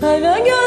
Kara gö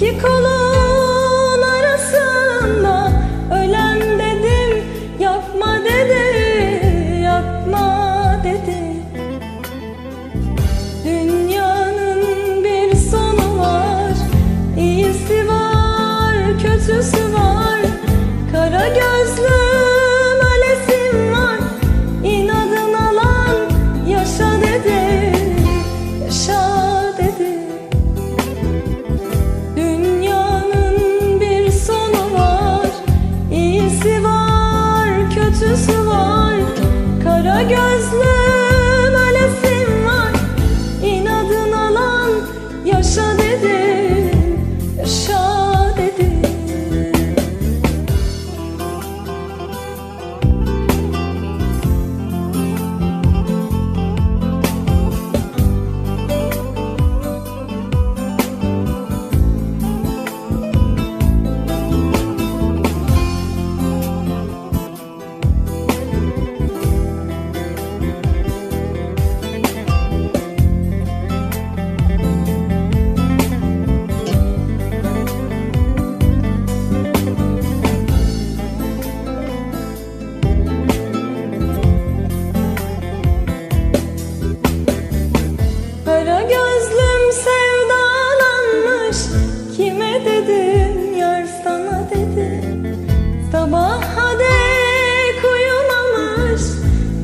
iki kolun arasında Ölem dedim yapma dedi yapma dedi. Dünyanın bir sonu var, iyisi var, kötüsü Sabaha dek uyumamış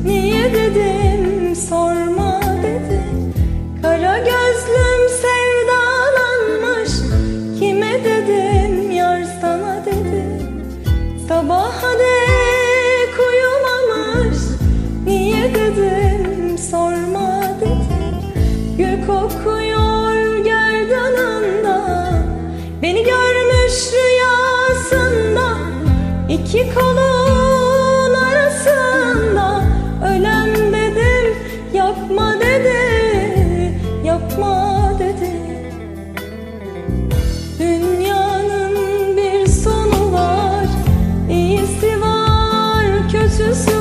Niye dedim sorma dedim Kara gözlüm sevdalanmış. Kime dedim yar sana dedim Sabaha dek uyumamış Niye dedim sorma dedim Gül kokuyor gerdanında. Beni görmüş rüyasında İki kolun arasında ölen dedim Yapma dedi, yapma dedi. Dünyanın bir sonu var, iyisi var, kötüsü